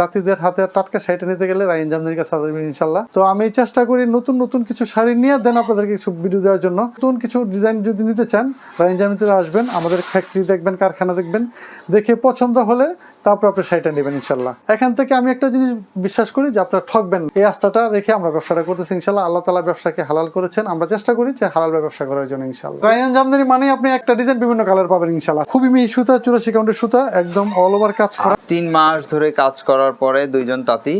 তাঁতিদের হাতে টাটকা শাড়িটা নিতে গেলে রাইন জামদানির কাছে আসবেন ইনশাল্লাহ। তো আমি চেষ্টা করি নতুন নতুন কিছু শাড়ি নিয়ে, দেন আপনাদেরকে কিছু ভিডিও দেওয়ার জন্য। নতুন কিছু ডিজাইন যদি নিতে চান, রাইন জামদানিতে আসবেন, আমাদের ফ্যাক্টরি দেখবেন, কারখানা দেখবেন, দেখে পছন্দ হলে তারপর আপনি শাড়িটা নেবেন ইনশাল্লাহ। এখান থেকে আমি একটা জিনিস বিশ্বাস করি যে আপনারা ঠকবেন এই আস্থাটা রেখে আমরা ব্যবসাটা করতেছি ইনশাল্লাহ। আল্লাহ তালা ব্যবসাকে হালাল করেছেন। আমরা চেষ্টা করি যে হালাল ব্যবসা করার জন্য ইনশাল্লাহ। রায়ান জামদানি মানে আপনি একটা ডিজাইন বিভিন্ন কালার পাবেন ইনশাল্লাহ। খুবই মিহি সুতা, চুরাশি কাউন্টের সুতা, একদম অল ওভার কাজ করা। তিন মাস ধরে কাজ করার পরে দুইজন তাঁতি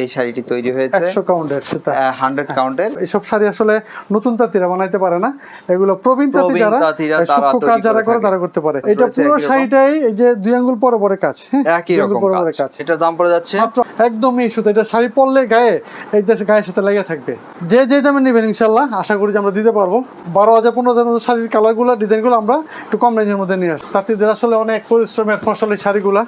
এই শাড়িটি তৈরি হয়েছে। কাউন্টের সুতা। শাড়ি আসলে নতুন তাঁতিরা বানাইতে পারে না। এগুলো প্রবীণ তাঁতি যারা সূক্ষ্ম কাজ যারা করে তারা করতে পারে। এটা পুরো শাড়িটাই এই যে দুই আঙ্গুল পরে পরে কাজ হ্যাঁ? একই রকম কাজ। এটার দাম পড়ে যাচ্ছে? মাত্র একদম সুতো। এটা শাড়ি পরলে গায়ে এই দেশে গায়ের সাথে লেগে থাকবে। যে যে দামে নেবেন ইনশাল্লাহ আশা করি যে আমরা দিতে পারব। বারো হাজার পনেরো হাজার মতো শাড়ির কালারগুলো ডিজাইনগুলো আমরা একটু কম রেঞ্জের মধ্যে নিয়ে আসি তাঁতিদের আসলে অনেক পরিশ্রমের ফসল এই শাড়িগুলা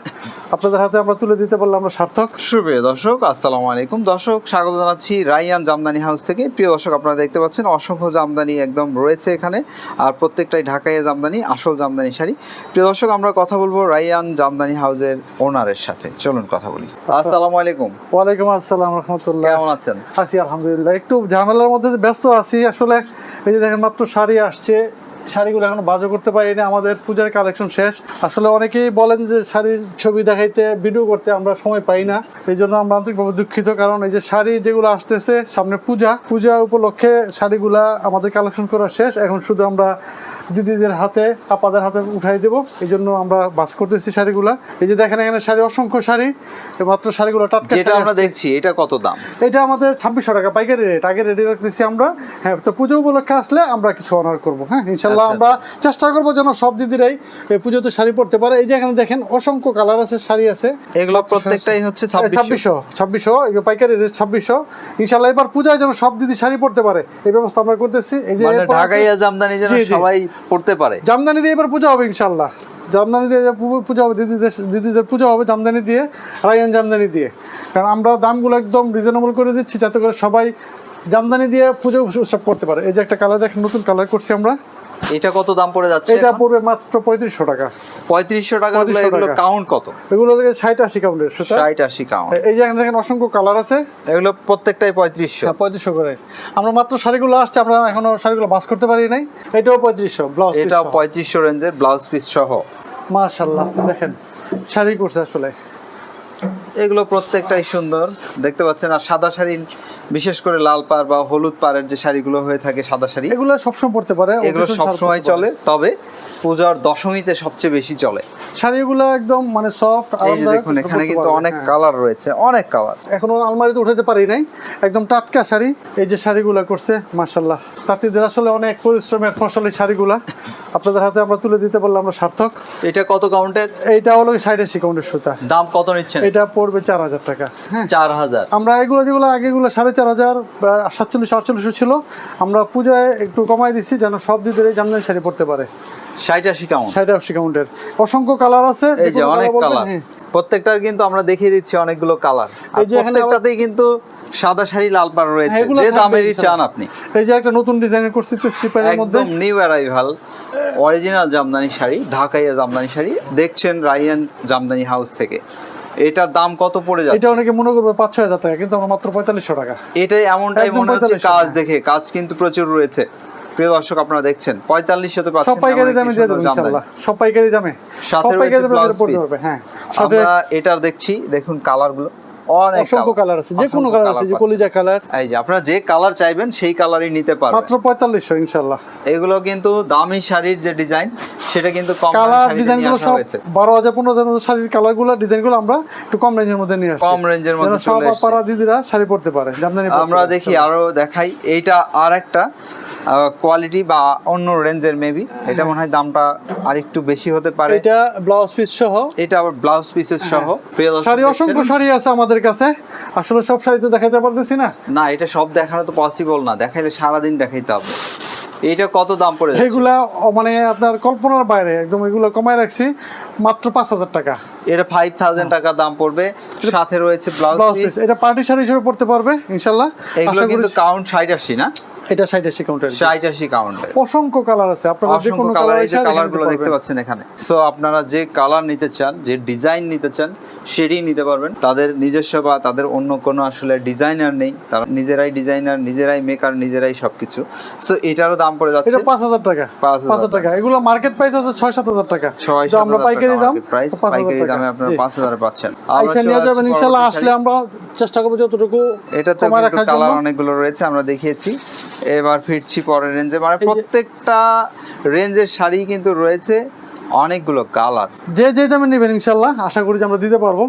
আপনাদের হাতে আমরা তুলে দিতে পারলে আমরা সার্থক। সুপ্রিয় দর্শক আসসালামু আলাইকুম। দর্শক স্বাগত জানাচ্ছি রাইয়ান জামদানি হাউস থেকে। প্রিয় দর্শক আপনারা দেখতে পাচ্ছেন অসংখ্য জামদানি একদম রয়েছে এখানে আর প্রত্যেকটাই ঢাকাইয়া জামদানি আসল জামদানি শাড়ি। প্রিয় দর্শক আমরা কথা বলব রাইয়ান জামদানি হাউসের ওনারের সাথে। চলুন কথা বলি। আসসালামু আলাইকুম। ওয়ালাইকুম আসসালাম রহমতুল্লাহ। কেমন আছেন? আছি আলহামদুলিল্লাহ। একটু ঝামেলার মধ্যে ব্যস্ত আছি আসলে এই যে দেখেন মাত্র শাড়ি আসছে শাড়িগুলো এখন বাজো করতে পারি না আমাদের পূজার কালেকশন শেষ। আসলে অনেকেই বলেন যে শাড়ির ছবি দেখাইতে ভিডিও করতে আমরা সময় পাই না। এই জন্য আমরা আন্তরিকভাবে দুঃখিত, কারণ এই যে শাড়ি যেগুলো আসতেছে, সামনে পূজা পূজা উপলক্ষে শাড়িগুলা আমাদের কালেকশন করা শেষ। এখন শুধু আমরা দিদিদের হাতে আপাদের হাতে উঠাই দেবো। এই জন্য আমরা বাস করতেছি শাড়িগুলা। এই যে দেখেন এখানে শাড়ি অসংখ্য শাড়ি মাত্র শাড়িগুলো টাটকা যেটা আমরা দেখছি এটা কত দাম? এটা আমাদের ছাব্বিশশো টাকা পাইকারি রেট আগে রেডি রাখতেছি আমরা। হ্যাঁ তো পুজো উপলক্ষে আসলে আমরা কিছু অনার করব হ্যাঁ? ইনশাল্লাহ আচ্ছা, আমরা চেষ্টা করব যেন সব দিদিরাই এই পুজোতে শাড়ি পরতে পারে। এই যে এখানে দেখেন অসংখ্য কালার আছে শাড়ি আছে। এগুলো প্রত্যেকটাই হচ্ছে ছাব্বিশ ছাব্বিশশো। ছাব্বিশশো এগুলো পাইকারি রেট ছাব্বিশশো। ইনশাল্লাহ এবার পূজায় যেন সব দিদি শাড়ি পরতে পারে। এই ব্যবস্থা আমরা করতেছি। এই যে মানে ঢাকাইয়া জামদানি যেন। সবাই পড়তে পারে। জামদানি দিয়ে এবার পূজা হবে ইনশাল্লাহ জামদানি দিয়ে পূজা হবে, দিদিদের দিদিদের পূজা হবে জামদানি দিয়ে, রায়ন জামদানি দিয়ে। কারণ আমরা দামগুলো একদম রিজনেবল করে দিচ্ছি যাতে করে সবাই জামদানি দিয়ে পুজো উৎসব করতে পারে। এই যে একটা কালার দেখ নতুন কালার করছি আমরা। এটা কত দাম পড়ে যাচ্ছে এটা পড়বে মাত্র পঁয়ত্রিশশো টাকা। পঁয়ত্রিশশো টাকা 3500 এগুলো কাউন্ট কত? এগুলো থেকে ষাট আশি কাউন্টের ষাট আশি কাউন্ট এই যে দেখেন অসংখ্য কালার আছে। এগুলো প্রত্যেকটাই পঁয়ত্রিশশো। পঁয়ত্রিশশো করে। আমরা মাত্র শাড়িগুলো আসছে আমরা এখনও শাড়িগুলো বাস করতে পারি নাই। এটাও পঁয়ত্রিশশো ব্লাউজ এটা পঁয়ত্রিশশো রেঞ্জের ব্লাউজ পিস সহ। মাশাল্লাহ দেখেন। শাড়ি করছে আসলে। এগুলো প্রত্যেকটাই সুন্দর। দেখতে পাচ্ছেন আর সাদা শাড়ি বিশেষ করে লাল পাড় বা হলুদ পাড়ের যে শাড়িগুলো হয়ে থাকে সাদা শাড়ি এগুলো সবসময় পড়তে পারে এগুলো occasion সব ছাড়া সময় পরতে পারে। চলে। তবে পূজার দশমীতে সবচেয়ে বেশি চলে। শাড়িগুলো একদম মানে সফট দেখুন এখানে কিন্তু অনেক কালার রয়েছে অনেক কালার এখনও আলমারিতে উঠাতে পারি নাই একদম টাটকা শাড়ি এই যে শাড়িগুলো করছে মাশাল্লাহ তাঁতিদের আসলে অনেক পরিশ্রমের ফসল এই শাড়িগুলা আপনাদের হাতে আমরা তুলে দিতে পারলে আমরা সার্থক। এটা কত কাউন্টের এইটা হলো সাইড আশি কাউন্টের সুতা। দাম কত নিচ্ছেন? এটা পড়বে চার হাজার টাকা হ্যাঁ। চার হাজার। আমরা এগুলো যেগুলো আগেগুলো সাড়ে চার হাজার সাতচল্লিশ আটচল্লিশশো ছিল আমরা পূজায় একটু কমাই দিচ্ছি যেন সব দিদের এই জামদানি শাড়ি পরতে পারে। ষাট আশি কাউন্ট সাইড আশি কাউন্টের অসংখ্য কালার আছে এই যে অনেক কালার হ্যাঁ। প্রত্যেকটার কিন্তু আমরা দেখিয়ে দিচ্ছি অনেকগুলো কালার এই যে প্রত্যেকটাতেই কিন্তু সাদা শাড়ি লাল পাড় রয়েছে। হ্যাঁ, যে দামেরই চান আপনি। এই যে একটা নতুন ডিজাইনের করছি স্লিপারের মধ্যে একদম new arrival original Jamdani sari ঢাকাইয়া জামদানি শাড়ি। দেখছেন রাইয়ান জামদানি হাউস থেকে। এটার দাম কত পড়ে এটা অনেকে মনে করবে পাঁচ ছয় হাজার টাকা কিন্তু আমরা মাত্র পঁয়তাল্লিশশো টাকা। এটাই এমনটাই মনে হচ্ছে কাজ দেখে। কাজ কিন্তু প্রচুর রয়েছে। প্রিয় দর্শক আপনারা দেখছেন পঁয়তাল্লিশশো তো সব পাচ্ছেন পাইকারি দামে দিয়ে দেবো। সব পাইকারি দামে। সাথে রয়েছে হ্যাঁ। আমরা এটার দেখছি দেখুন কালারগুলো অনেক অসংখ্য কালার। আছে যে কোনো কালার আছে যে কলিজা কালার। এই যে আপনারা যে কালার চাইবেন সেই কালারই নিতে পারবেন। মাত্র পঁয়তাল্লিশশো ইনশাল্লাহ। এগুলো কিন্তু দামি শাড়ির যে ডিজাইন সেটা কিন্তু কম কালার সব বারো হাজার পনেরো হাজার মতো শাড়ির কালারগুলো ডিজাইনগুলো আমরা একটু কম রেঞ্জের মধ্যে নিয়ে কম রেঞ্জের মধ্যে যেন সব পাড়া দিদিরা শাড়ি পরতে পারে আমরা দেখি আরও দেখাই এইটা আর একটা কোয়ালিটি বা অন্য রেঞ্জের মেবি এটা মনে হয় দামটা আর একটু বেশি হতে পারে। এটা ব্লাউজ পিস সহ? এটা আবার ব্লাউজ পিসের সহ। হ্যাঁ। শাড়ি অসংখ্য শাড়ি আছে আমাদের কাছে। আসলে সব শাড়ি তো দেখাতে পারতেছি না। না এটা সব দেখানো তো পসিবল না। দেখাইলে সারাদিন দেখাইতে হবে। এইটা কত দাম পড়ে এগুলা মানে আপনার কল্পনার বাইরে একদম এগুলো কমায় রাখছি মাত্র পাঁচ হাজার টাকা। এটা ফাইভ থাউজেন্ড টাকা দাম পড়বে। সাথে রয়েছে ব্লাউজ পিস এটা পার্টি শাড়ি হিসেবে পড়তে পারবে ইনশাল্লাহ এগুলো কিন্তু কাউন্ট ষাট আশি না? এটা ষাট আশি কাউন্টার ষাট আশি কাউন্টার অসংখ্য কালার আছে আপনারা যে কোনো কালার এই যে কালারগুলো দেখতে পাচ্ছেন এখানে। সো আপনারা যে কালার নিতে চান যে ডিজাইন নিতে চান সেটাই নিতে পারবেন। তাদের নিজস্ব বা তাদের অন্য কোনো আসলে ডিজাইনার নেই। তারা নিজেরাই ডিজাইনার নিজেরাই মেকার নিজেরাই সবকিছু। সো এটারও দাম পড়ে যাচ্ছে। এটা পাঁচ হাজার টাকা। 5,000 পাঁচ হাজার টাকা। এগুলো মার্কেট প্রাইস আছে ছয় সাত হাজার টাকা। ছয় তো আমরা পাইকারি দাম প্রাইস তো 5,000 পাইকারি দামে আপনারা জি। পাঁচ হাজারে পাচ্ছেন। আইসা নিয়ে যাবেন ইনশাল্লাহ আসলে আমরা চেষ্টা করব যতটুকু রাখার জন্য কালার অনেকগুলো রয়েছে আমরা দেখিয়েছি। এবার ফিরছি পরের রেঞ্জে মানে প্রত্যেকটা রেঞ্জের শাড়ি কিন্তু রয়েছে অনেকগুলো কালার যে যে দামে নেবেন ইনশাল্লাহ আশা করি যে আমরা দিতে পারব।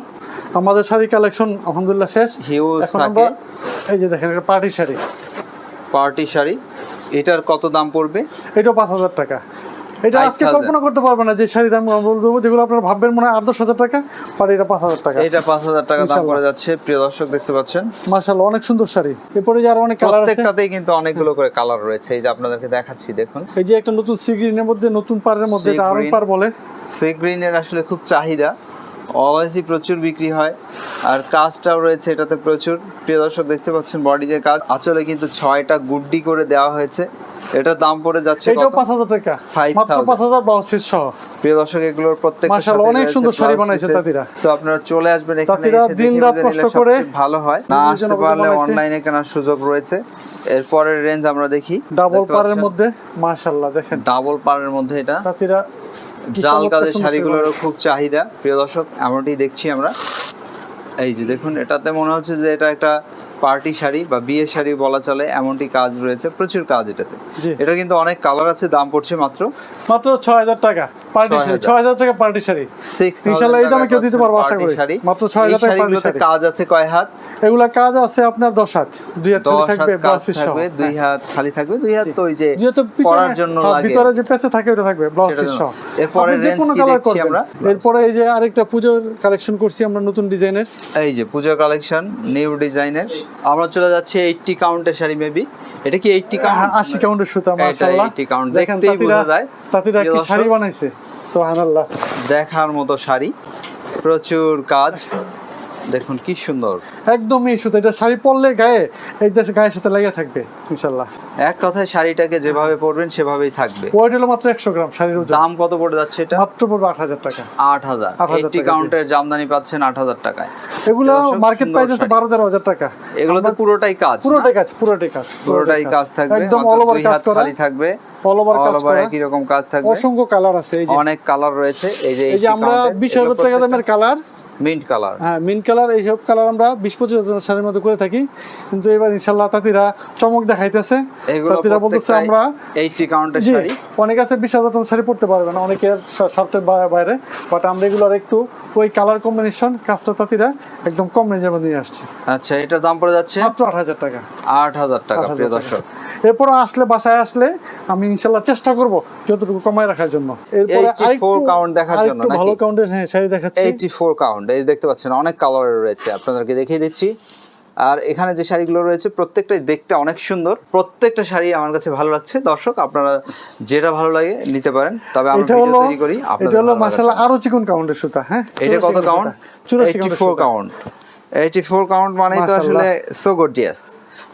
আমাদের শাড়ি কালেকশন আলহামদুলিল্লাহ শেষ। হিউজ থাকে। এই যে দেখেন এটা পার্টি শাড়ি। পার্টি শাড়ি। এটার কত দাম পড়বে? এটা পাঁচ হাজার টাকা। এটা আজকে কল্পনা করতে পারবে না যে শাড়ির দাম বলব যেগুলো আপনারা ভাববেন মনে হয় আট দশ হাজার টাকা আর এটা পাঁচ হাজার টাকা। এটা পাঁচ হাজার টাকা দাম করা যাচ্ছে প্রিয় দর্শক দেখতে পাচ্ছেন। মার্শাল্লাহ অনেক সুন্দর শাড়ি। এরপরে যে আরও অনেক কালার আছে। প্রত্যেকটাতেই কিন্তু অনেকগুলো করে কালার রয়েছে। এই যে আপনাদেরকে দেখাচ্ছি দেখুন। এই যে একটা নতুন সি গ্রিনের মধ্যে নতুন পারের মধ্যে এটা আরং পার বলে। সি গ্রিনের আসলে খুব চাহিদা। অলওয়েজই প্রচুর বিক্রি হয় আর কাজটাও রয়েছে এটাতে প্রচুর প্রিয় দর্শক দেখতে পাচ্ছেন বডিতে কাজ আঁচলে কিন্তু ছয়টা গুড্ডি করে দেওয়া হয়েছে এটার দাম পড়ে যাচ্ছে পাঁচ হাজার টাকা 5,000 মাত্র পাঁচ হাজার ব্লাউজ পিস সহ প্রিয় দর্শক এগুলোর প্রত্যেকটা মাশাআল্লাহ, অনেক সুন্দর শাড়ি বানাইছে তাঁতিরা। সো আপনারা চলে আসবেন এখানে এসে দিন রাত কষ্ট করে ভালো হয় না আসতে পারলে অনলাইনে কেনার সুযোগ রয়েছে এরপরের রেঞ্জ আমরা দেখি ডাবল পারের মধ্যে মাশাল্লাহ দেখেন ডাবল পারের মধ্যে এটা তাঁতিরা জাল কাজের শাড়িগুলোরও খুব চাহিদা। প্রিয় দর্শক এমনটি দেখছি আমরা। এই যে দেখুন এটাতে মনে হচ্ছে যে এটা একটা পার্টি শাড়ি বা বিয়ে শাড়ি বলা চলে এমনটি কাজ রয়েছে প্রচুর কাজ এটাতে। এটা কিন্তু অনেক কালার আছে দাম পড়ছে মাত্র মাত্র ছয় হাজার টাকা পার্টি শাড়ি 6,000 ছয় হাজার টাকা পার্টি শাড়ি। সিক্স ইনশাল্লাহ এই দামে কেউ দিতে পারব আশা করি। মাত্র 6,000 টাকা party শাড়ি। কাজ আছে কয় হাত? এগুলা কাজ আছে আপনার দশ হাত। দুই হাত খালি থাকবে ব্লাউজ পিস থাকবে দুই হাত খালি থাকবে দুই হাত তো ওই যে পরার জন্য হ্যাঁ, লাগে। ভিতরে যে পেছে থাকে ওটা থাকবে ব্লাউজ পিস সহ। এরপরে যে কোনো কালার আমরা? এরপরে এই যে আরেকটা পুজোর কালেকশন করছি আমরা নতুন ডিজাইনের এই যে পূজা কালেকশন নিউ ডিজাইনের আমরা চলে যাচ্ছি এইটটি কাউন্টের শাড়ি মেবি এটা কি এইটটি কাউন্ট আশি কাউন্টের সুতা মাশাআল্লাহ। 80 count, দেখতেই বোঝা যায়। তাঁতিরা কি শাড়ি বানাইছে? সুবহানাল্লাহ। দেখার মতো শাড়ি। প্রচুর কাজ। দেখুন কি সুন্দর। একদমই সুতা এটা শাড়ি পরলে গায়ে এই দেশে গায়ের সাথে লেগে থাকবে ইনশাআল্লাহ এক কথায় শাড়িটাকে যেভাবে পরবেন সেভাবেই থাকবে। ওয়েট হলো মাত্র একশো গ্রাম শাড়ির দাম কত পড়ে যাচ্ছে এটা? মাত্র পড়বে আট হাজার টাকা। আট হাজার। 8,000 এইটটি টাকা, কাউন্টের জামদানি পাচ্ছেন আট হাজার টাকায়। এগুলো মার্কেট প্রাইস আছে। বারো তেরো হাজার টাকা। এগুলো তো পুরোটাই কাজ? পুরোটাই কাজ পুরোটাই কাজ পুরোটাই কাজ। থাকবে একদম অল ওভার কাজ করা। খালি থাকবে। অল ওভার কাজ করা। একই রকম কাজ থাকবে। অসংখ্য কালার আছে এই যে। অনেক কালার রয়েছে এই যে এই যে আমরা বিশ হাজার টাকা দামের কালার মিন্ট কালার হ্যাঁ মিন কালার এইসব কালার আমরা বিশ পঁচিশ হাজার শাড়ির মধ্যে করে থাকি। কিন্তু এবার ইনশাল্লাহ তাঁতিরা চমক দেখাইতেছে। তাঁতিরা বলতেছে আমরা এইটটি কাউন্টের শাড়ি। অনেক আছে বিশ হাজার শাড়ি পরতে পারবে না অনেকের স্বার্থের বাইরে। বাট আমরা এগুলোর একটু ওই কালার কম্বিনেশন কাজটা তাঁতিরা একদম কম রেঞ্জের মধ্যে নিয়ে আসছে। আচ্ছা এটার দাম পড়ে যাচ্ছে? মাত্র আট হাজার টাকা। আট হাজার টাকা প্রিয় দর্শক। এরপর আসলে বাসায় আসলে আমি ইনশাল্লাহ চেষ্টা করব যতটুকু কমায় রাখার জন্য। এরপরে 84 আরেকটু- দেখার জন্য ভালো কাউন্টের হ্যাঁ শাড়ি দেখাচ্ছি। এইটটি ফোর কাউন্ট এই দেখতে পাচ্ছেন অনেক কালারের রয়েছে আপনাদেরকে দেখিয়ে দিচ্ছি। আর এখানে যে শাড়িগুলো রয়েছে প্রত্যেকটাই দেখতে অনেক সুন্দর। প্রত্যেকটা শাড়ি আমার কাছে ভালো লাগছে। দর্শক আপনারা যেটা ভালো লাগে নিতে পারেন। তবে আমি ভিডিও তৈরি করি এটা হলো মাশাআল্লাহ আরও চিকন কাউন্টের সুতা হ্যাঁ? এটা কত 84 কাউন্ট চুরাশি এইটটি কাউন্টের ফোর সুতা। কাউন্ট এইটটি ফোর কাউন্ট মানে তো আসলে সো গর্জিয়াস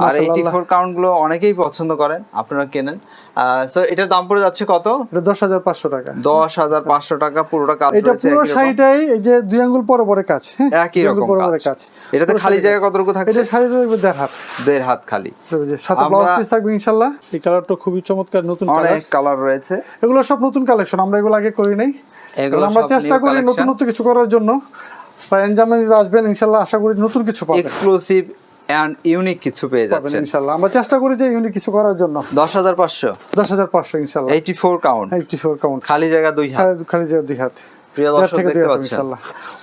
আর। এইটটি ফোর কাউন্টগুলো অনেকেই পছন্দ করেন আপনারা কেনেন। সো এটার দাম পড়ে যাচ্ছে কত? দশ হাজার পাঁচশো টাকা। দশ হাজার পাঁচশো টাকা পুরোটা কাজ এটা পুরো শাড়িটাই এই যে দুই আঙ্গুল পরে পরে কাজ। একই রকম পরে পরে কাজ। এটাতে খালি জায়গা কতটুকু থাকছে? এটা দেড় হাত। দেড় হাত খালি। সাথে ব্লাউজ পিস থাকবে ইনশাল্লাহ এই কালারটা খুবই চমৎকার নতুন কালার অনেক কালার রয়েছে। এগুলো সব নতুন কালেকশন আমরা এগুলো আগে করি নাই। এগুলো আমরা চেষ্টা করি নতুন নতুন কিছু করার জন্য। আসবেন ইনশাল্লাহ আশা করি নতুন কিছু পাবেন। এক্সক্লুসিভ অ্যান্ড ইউনিক কিছু পেয়ে যাচ্ছেন। ইনশাল্লাহ আমরা চেষ্টা করি যে ইউনিক কিছু করার জন্য। দশ হাজার পাঁচশো। দশ হাজার পাঁচশো ইনশাল্লাহ eighty four count eighty four count খালি জায়গা দুই হাত। খালি যে দুই হাত। প্রিয় দর্শক দেখতে পাচ্ছেন।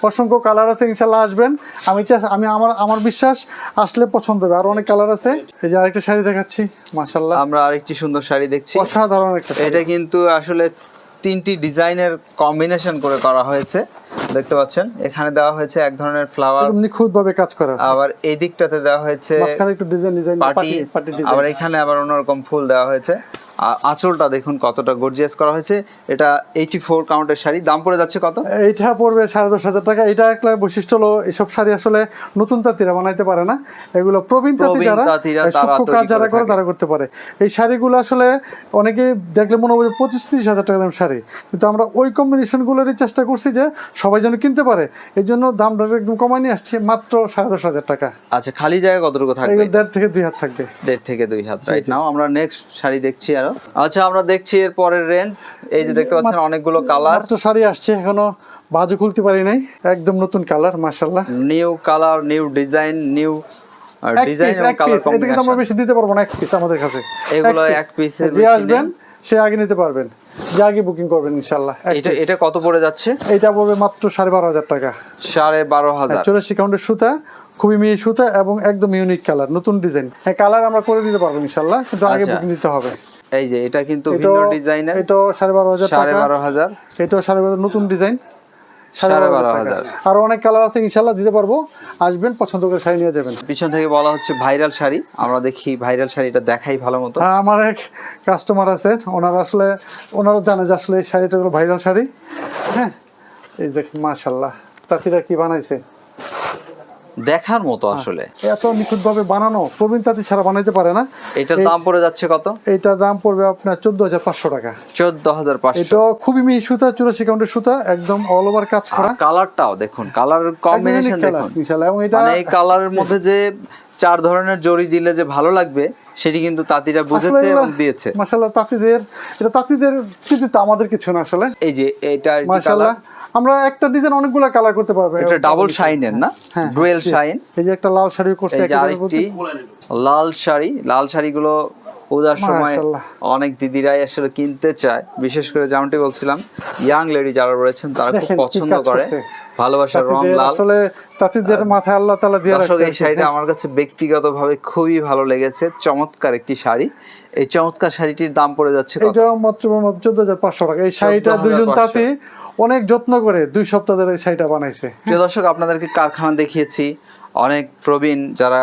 অসংখ্য কালার আছে ইনশাল্লাহ আসবেন। আমি আমি আমার আমার বিশ্বাস আসলে পছন্দ হবে। আর অনেক কালার আছে। এই যে আরেকটা শাড়ি দেখাচ্ছি মাশাল্লাহ আমরা আরেকটি সুন্দর শাড়ি দেখছি। অসাধারণ একটা। এটা কিন্তু আসলে তিনটি ডিজাইনের কম্বিনেশন করে করা হয়েছে। দেখতে পাচ্ছেন এখানে দেওয়া হয়েছে এক ধরনের ফ্লাওয়ার নিখুঁত ভাবে কাজ করা। আবার এই দিকটাতে দেওয়া হয়েছে মাঝখানে একটু design design party party party design আবার এখানে আবার অন্যরকম ফুল দেওয়া হয়েছে। আঁচলটা দেখুন কতটা গর্জিয়াস করা হয়েছে। এটা এইটি ফোর কাউন্টের শাড়ি। দাম পড়ে যাচ্ছে কত? এইটা পড়বে সাড়ে দশ হাজার টাকা। এটা একটা বৈশিষ্ট্য হলো এইসব শাড়ি আসলে নতুন তাঁতিরা বানাইতে পারে না। এগুলো প্রবীণ তাঁতি যারা কাজ যারা করে করে তারা করতে পারে। এই শাড়িগুলো আসলে অনেকে দেখলে মনে হবে পঁচিশ তিরিশ হাজার টাকা দাম শাড়ি। কিন্তু আমরা ওই কম্বিনেশনগুলোরই চেষ্টা করছি যে সবাই যেন কিনতে পারে। এই জন্য দামটা একদম কমাই নিয়ে আসছি মাত্র সাড়ে দশ হাজার টাকা। আচ্ছা খালি জায়গা কতটুকু থাকবে? দেড় থেকে দুই হাত থাকবে। দেড় থেকে দুই হাত। রাইট নাও আমরা নেক্সট শাড়ি দেখছি আরও। আচ্ছা আমরা দেখছি এর পরের রেঞ্জ এই যে দেখতে পাচ্ছেন অনেকগুলো কালার মাত্র শাড়ি আসছে এখনও বাজু খুলতে পারি নাই। একদম নতুন কালার মার্শাল্লাহ new colour new design new এক ডিজাইন এবং কালার piece। এটা কিন্তু আমরা বেশি দিতে পারব না এক পিস আমাদের কাছে। এগুলো এক পিসের যে বেশি আসবেন সে আগে নিতে পারবেন। যে আগে বুকিং করবেন ইনশাল্লাহ এটা এটা কত পড়ে যাচ্ছে? এটা পড়বে মাত্র সাড়ে বারো হাজার টাকা। সাড়ে বারো হাজার। চৌরাশি কাউন্টের সুতা খুবই মিহি সুতা এবং একদম ইউনিক কালার নতুন ডিজাইন হ্যাঁ কালার আমরা করে দিতে পারব ইনশাল্লাহ কিন্তু আগে আচ্ছা। বুকিং দিতে হবে। এই যে এটা কিন্তু ভিন্ন ডিজাইনের। হাজার সাড়ে টাকা। বারো হাজার। এটাও সাড়ে বারো নতুন ডিজাইন। আর অনেক কালার আছে ইনশাল্লাহ দিতে পারব। আসবেন পছন্দ করে শাড়ি নিয়ে যাবেন। পিছন থেকে বলা হচ্ছে ভাইরাল শাড়ি। আমরা দেখি ভাইরাল শাড়িটা দেখাই ভালো মতো। হ্যাঁ আমার এক কাস্টমার আছে। ওনারা আসলে ওনারা জানে যে আসলে এই শাড়িটা হলো ভাইরাল শাড়ি। হ্যাঁ এই দেখেন মাশাল্লাহ। তাঁতিরা কি বানাইছে? দেখার মতো আসলে। এত নিখুঁতভাবে বানানো প্রবীণ তাঁতি ছাড়া বানাইতে পারে না। এটার দাম পড়ে যাচ্ছে কত? এটার দাম পড়বে আপনার চোদ্দ হাজার পাঁচশো টাকা। চোদ্দ হাজার পাঁচশো। এটা খুবই মিহি সুতা চুরাশি কাউন্টের সুতা একদম অল ওভার কাজ করা। কালারটাও দেখুন কালার কম্বিনেশন দেখুন। এবং এটা মানে এই কালারের মধ্যে যে চার ধরনের জড়ি দিলে যে ভালো লাগবে সেটি কিন্তু তাঁতিরা বুঝেছে এবং দিয়েছে। মাসাল্লাহ তাঁতিদের এটা তাঁতিদের কিন্তু তো আমাদের কিছু না আসলে। এই যে এটা মাসাল্লাহ আমরা একটা ডিজাইন অনেকগুলো কালার করতে পারব। এটা ডাবল শাইন এর না? হ্যাঁ, ডুয়েল শাইন এই যে একটা লাল শাড়ি করছে একটা লাল শাড়ি লাল শাড়ি গুলো শাড়িগুলো পূজার সময় অনেক দিদিরাই আসলে কিনতে চায়। বিশেষ করে যেমনটি বলছিলাম ইয়াং লেডি যারা রয়েছেন তারা খুব পছন্দ করে। ভালোবাসার রং লাল। আসলে তাঁতিদের মাথায় আল্লাহ তালা দিয়ে রাখছে এই শাড়িটা আমার কাছে ব্যক্তিগতভাবে খুবই ভালো লেগেছে। চমৎকার একটি শাড়ি। এই চমৎকার শাড়িটির দাম পড়ে যাচ্ছে কত? এটা মাত্র মাত্র চোদ্দ হাজার পাঁচশো টাকা। এই শাড়িটা 14,500 দুইজন তাঁতি অনেক যত্ন করে দুই সপ্তাহ ধরে এই শাড়িটা বানাইছে। প্রিয় দর্শক আপনাদেরকে কারখানা দেখিয়েছি অনেক প্রবীণ যারা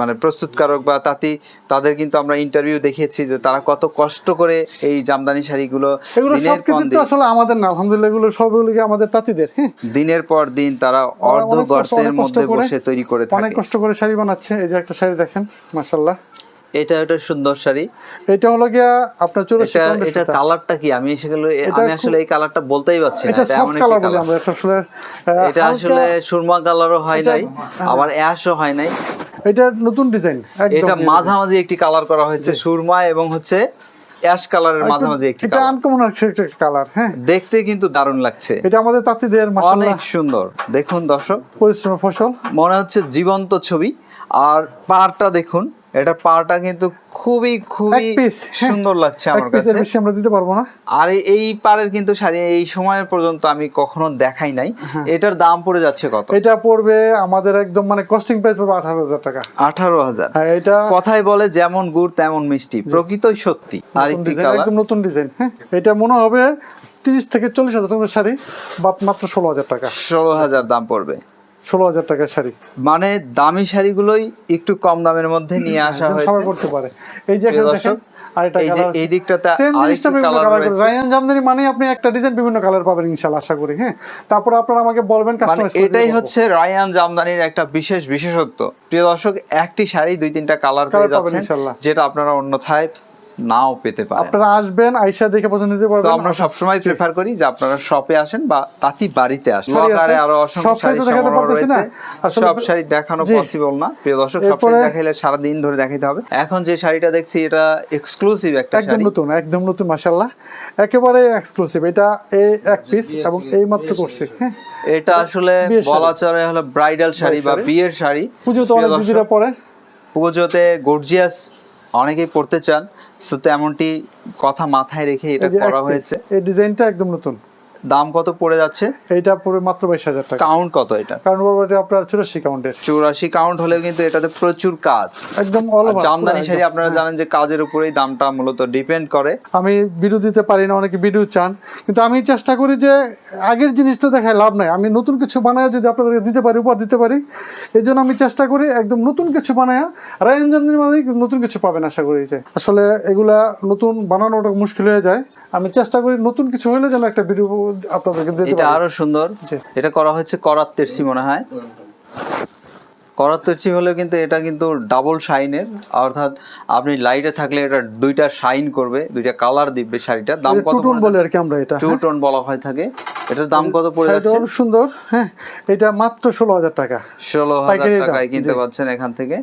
মানে প্রস্তুতকারক বা তাতি তাদের কিন্তু আমরা ইন্টারভিউ দেখেছি যে তারা কত কষ্ট করে এই জামদানি শাড়িগুলো এগুলো দিনের কিন্তু আসলে আমাদের না আলহামদুলিল্লাহ এগুলো সবগুলো কি আমাদের তাঁতিদের হ্যাঁ। দিনের পর দিন তারা অর্ধ গর্তের মধ্যে বসে তৈরি করে অনেক কষ্ট করে শাড়ি বানাচ্ছে এই যে একটা শাড়ি দেখেন মাশাল্লাহ এটা একটা সুন্দর শাড়ি। এটা হলো গিয়া আপনার চৌরাশি এটা এটা কালারটা কি? আমি সেগুলো এটা আমি আসলে এই কালারটা বলতেই পারছি না। এটা এটা সফট কালার বলি আমরা আসলে এটা আসলে সুরমা কালারও হয় নাই আবার অ্যাশও হয় নাই। এটা নতুন ডিজাইন এটা মাঝামাঝি একটি কালার করা হয়েছে সুরমা এবং হচ্ছে অ্যাশ কালারের মাঝামাঝি একটি এটা কালার আনকমন একটা কালার হ্যাঁ। দেখতে কিন্তু দারুণ লাগছে। এটা আমাদের তাঁতিদের অনেক সুন্দর। দেখুন দর্শক। পরিশ্রম ফসল। মনে হচ্ছে জীবন্ত ছবি। আর পাড়টা দেখুন এটা পাটা কিন্তু খুবই খুবই হ্যাঁ। সুন্দর লাগছে আমার কাছে। বেশি আমরা দিতে পারব না। আর এই- পাড়ের কিন্তু শাড়ি এই সময়ের পর্যন্ত আমি কখনো দেখাই নাই। হ্যাঁ। এটার দাম পড়ে যাচ্ছে কত? এটা পড়বে আমাদের একদম মানে কস্টিং প্রাইস পড়বে আঠারো হাজার টাকা। আঠারো হাজার। হ্যাঁ এটা কথাই বলে যেমন গুড় তেমন মিষ্টি প্রকৃতই সত্যি। আর ডিজাইন কালার একদম নতুন ডিজাইন হ্যাঁ। এটা মনে হবে তিরিশ থেকে চল্লিশ হাজার টাকার শাড়ি বা মাত্র ষোলো হাজার টাকা। ষোলো হাজার দাম পড়বে। ষোলো হাজার টাকার শাড়ি। মানে দামি শাড়িগুলোই একটু কম দামের মধ্যে নিয়ে আসা হয়েছে। সবাই করতে পারে। এই যে দেখেন এই যে এই দিকটাতে সেম জিনিসটা আরেকটু বিভিন্ন কালার কালার রয়েছে। রায়ান জামদানি মানে আপনি একটা ডিজাইন বিভিন্ন কালার পাবেন ইনশাআল্লাহ আশা করি হ্যাঁ? তারপর আপনারা আমাকে বলবেন মানে কাস্টমাইজ এটাই হচ্ছে রায়ান জামদানির একটা বিশেষ বিশেষত্ব। প্রিয় দর্শক একটি শাড়ি দুই তিনটা কালার পেয়ে যাচ্ছেন। যেটা আপনারা অন্যথায় নাও পেতে পারেন। আপনারা আসবেন আইসা দেখে পছন্দ নিতে পারবেন। আমরা সবসময় প্রেফার করি যে আপনারা শপে আসেন বা তাঁতি বাড়িতে আসেন। শাড়ি আকারে আরও অসংখ্য শাড়ি শাড়ি সমারোহ। রয়েছে। সব শাড়ি দেখানো পসিবল না। প্রিয় দর্শক সব শাড়ি দেখাইলে সারা দিন ধরে দেখাইতে হবে। এখন যে শাড়িটা দেখছি এটা এক্সক্লুসিভ একটা একদম নতুন একদম নতুন মাশাআল্লাহ। একেবারে এক্সক্লুসিভ এটা এই এক পিস এবং এই মাত্র করছে হ্যাঁ। এটা আসলে বলা চলে হলো ব্রাইডাল শাড়ি বা বিয়ের শাড়ি। পুজো তো অনেক দিদিরা পরে। পুজোতে গর্জিয়াস অনেকেই পড়তে চান। তো তেমনটি কথা মাথায় রেখে এটা করা হয়েছে। এই ডিজাইনটা একদম নতুন। দাম কত পড়ে যাচ্ছে? এটা পুরো মাত্র বাইশ হাজার টাকা। কাউন্ট কত এটা? কারণ এটা আপনার চুরাশি কাউন্টের চুরাশি কাউন্ট হলেও কিন্তু এটাতে প্রচুর কাজ। একদম অল জামদানি শাড়ি আপনারা জানেন যে কাজের উপরেই দামটা মূলত ডিপেন্ড করে। আমি ভিডিও দিতে পারি না অনেকে ভিডিও চান। কিন্তু আমি চেষ্টা করি যে আগের জিনিসটা দেখায় লাভ নাই। আমি নতুন কিছু বানায় যদি আপনাদেরকে দিতে পারি উপহার দিতে পারি এই জন্য আমি চেষ্টা করি একদম নতুন কিছু বানায়। রায়ন জামদানি মানে নতুন কিছু পাবেন আশা করি যে। আসলে এগুলা নতুন বানানোটা মুশকিল হয়ে যায়। আমি চেষ্টা করি নতুন কিছু হলে যেন একটা ভিডিও আপনাদেরকে দিতে এটা আরও সুন্দর। এটা করা হয়েছে করাত্তের সি মনে হয়। করাত তেরসি হলেও কিন্তু এটা কিন্তু ডাবল শাইনের অর্থাৎ আপনি লাইটে থাকলে এটা দুইটা শাইন করবে দুইটা কালার দিবে শাড়িটা। দাম কত টুটুন বলে আর কি আমরা এটা টু টোন বলা হয় থাকে। এটার দাম কত পড়ে যাচ্ছে? অনেক সুন্দর হ্যাঁ? এটা মাত্র ষোলো হাজার টাকা। ষোলো হাজার টাকায় কিনতে পাচ্ছেন এখান থেকে।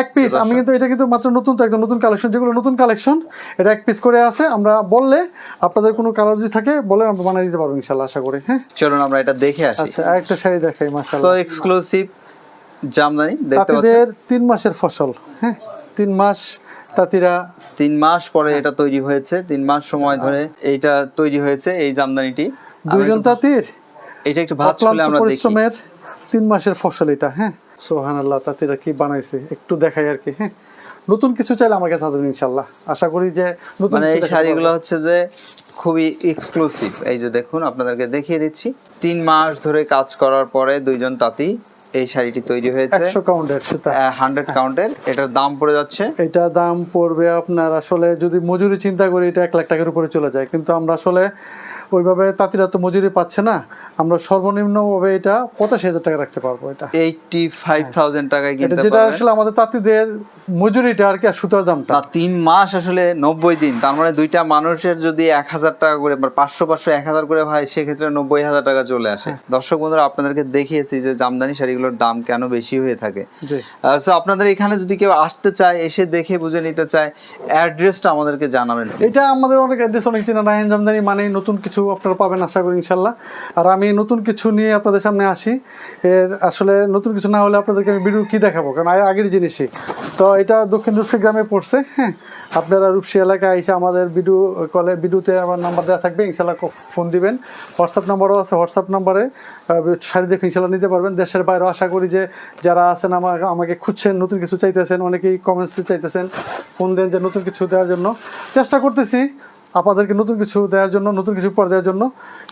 এক পিস আমি কিন্তু এটা কিন্তু মাত্র নতুন তো একদম নতুন কালেকশন যেগুলো নতুন কালেকশন এটা এক পিস করে আছে। আমরা বললে আপনাদের কোনো কালার যদি থাকে বলে আমরা বানিয়ে দিতে পারব ইনশাল্লাহ আশা করি হ্যাঁ? চলুন আমরা এটা দেখে আসি। আচ্ছা আরেকটা শাড়ি দেখাই মাশাআল্লাহ। সো এক্সক্লুসিভ জামদানি তাঁতিদের তিন মাসের ফসল হ্যাঁ? তিন মাস তাঁতিরা তিন মাস পরে। এটা তৈরি হয়েছে তিন মাস সময় ধরে এইটা তৈরি হয়েছে এই জামদানিটি। দুইজন তাঁতির? এটা একটু ভাত আমরা পরিশ্রমের তিন মাসের ফসল এটা হ্যাঁ? সোহান আল্লাহ তাঁতিরা কি বানাইছে? একটু দেখাই আর কি হ্যাঁ? নতুন কিছু চাইলে আমার কাছে আসবেন ইনশাল্লাহ আশা করি যে মানে এই শাড়িগুলো হচ্ছে যে খুবই এক্সক্লুসিভ এই যে দেখুন আপনাদেরকে দেখিয়ে দিচ্ছি। তিন মাস ধরে কাজ করার পরে দুইজন তাঁতি এই শাড়িটি তৈরি হয়েছে। একশো কাউন্টের সুতা। হান্ড্রেড কাউন্টের। এটার দাম পড়ে যাচ্ছে। এটা দাম পড়বে আপনার আসলে যদি মজুরি চিন্তা করি এটা 1 লাখ টাকার উপরে চলে যায়। কিন্তু আমরা আসলে ওইভাবে তাতিরা তো মজুরি পাচ্ছে না। আমরা সর্বনিম্ন ভাবে এটা পঁচাশি হাজার টাকা রাখতে পারব এটা। এইটটি ফাইভ থাউজেন্ড টাকায় যেটা আসলে আমাদের তাঁতিদের মজুরিটা আর কি সুতার দামটা? তিন মাস আসলে নব্বই দিন। তার মানে দুইটা মানুষের যদি এক হাজার টাকা করে বা পাঁচশো পাঁচশো এক হাজার করে হয় সেক্ষেত্রে নব্বই হাজার টাকা চলে আসে। হ্যাঁ। দর্শক বন্ধুরা আপনাদেরকে দেখিয়েছি যে জামদানি শাড়িগুলোর দাম কেন বেশি হয়ে থাকে। সো আপনাদের এখানে যদি কেউ আসতে চায় এসে দেখে বুঝে নিতে চায় অ্যাড্রেসটা আমাদেরকে জানাবেন। এটা আমাদের অনেক অ্যাড্রেস অনেক চেনা নারায়ণ জামদানি মানে নতুন কিছু আপনারা পাবেন আশা করি ইনশাল্লাহ। আর আমি নতুন কিছু নিয়ে আপনাদের সামনে আসি। এর আসলে নতুন কিছু না হলে আপনাদেরকে আমি ভিডিও কি দেখাবো? কারণ আগের জিনিসই। তো এটা দক্ষিণ রূপসী গ্রামে পড়ছে হ্যাঁ। আপনারা রূপসী এলাকায় এসে আমাদের ভিডিও কলে, ভিডিওতে আমার নাম্বার দেওয়া থাকবে, ইনশাল্লাহ ফোন দিবেন। হোয়াটসঅ্যাপ নাম্বারও আছে, হোয়াটসঅ্যাপ নাম্বারে শাড়ি দেখে ইনশাল্লাহ নিতে পারবেন। দেশের বাইরেও আশা করি যে যারা আছেন আমাকে আমাকে খুঁজছেন, নতুন কিছু চাইতেছেন, অনেকেই কমেন্টস চাইতেছেন, ফোন দেন যে নতুন কিছু দেওয়ার জন্য। চেষ্টা করতেছি আপনাদেরকে নতুন কিছু দেওয়ার জন্য, নতুন কিছু উপহার দেওয়ার জন্য।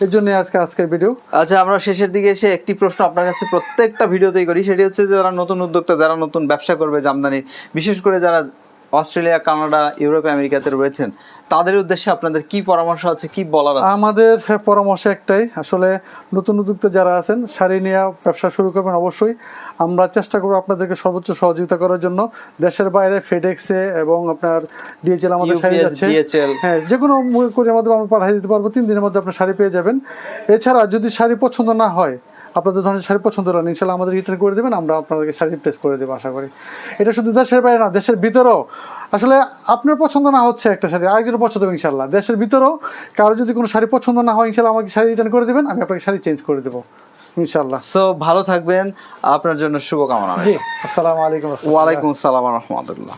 এর জন্য আজকে আজকের ভিডিও আচ্ছা আমরা শেষের দিকে এসে একটি প্রশ্ন আপনার কাছে প্রত্যেকটা ভিডিওতেই করি। সেটি হচ্ছে যারা নতুন উদ্যোক্তা, যারা নতুন ব্যবসা করবে জামদানির, বিশেষ করে যারা অস্ট্রেলিয়া কানাডা ইউরোপ আমেরিকাতে রয়েছেন। তাদের উদ্দেশ্যে আপনাদের কি পরামর্শ আছে কি বলার আছে? আমাদের পরামর্শ একটাই। আসলে নতুন উদ্যোক্তা যারা আছেন শাড়ি নিয়ে ব্যবসা শুরু করবেন অবশ্যই। আমরা চেষ্টা করব আপনাদেরকে সর্বোচ্চ সহযোগিতা করার জন্য। দেশের বাইরে ফেডেক্সে এবং আপনার ডিএচএল আমাদের শাড়ি যাচ্ছে। হ্যাঁ যে কোনো করে আমাদের আমরা পাঠিয়ে দিতে পারব। তিন দিনের মধ্যে আপনার শাড়ি পেয়ে যাবেন। এছাড়া যদি শাড়ি পছন্দ না হয় আপনাদের ধরনের শাড়ি পছন্দ হলেন ইনশাল্লাহ আমাদের রিটার্ন করে দেবেন আমরা আপনাদেরকে শাড়ি রিপ্লেস করে দেবো আশা করি। এটা শুধু দেশের বাইরে না দেশের ভিতরেও। আসলে আপনার পছন্দ না হচ্ছে একটা শাড়ি আরেকজনের পছন্দ হবে ইনশাল্লাহ। দেশের ভিতরেও কারও যদি কোনো শাড়ি পছন্দ না হয় ইনশাল্লাহ আমাকে শাড়ি রিটার্ন করে দেবেন আমি আপনাকে শাড়ি চেঞ্জ করে দেবো ইনশাল্লাহ। সো ভালো থাকবেন আপনার জন্য শুভকামনা। জি আসসালামু আলাইকুম ওয়ালাইকুম আসসালাম রহমতুল্লাহ।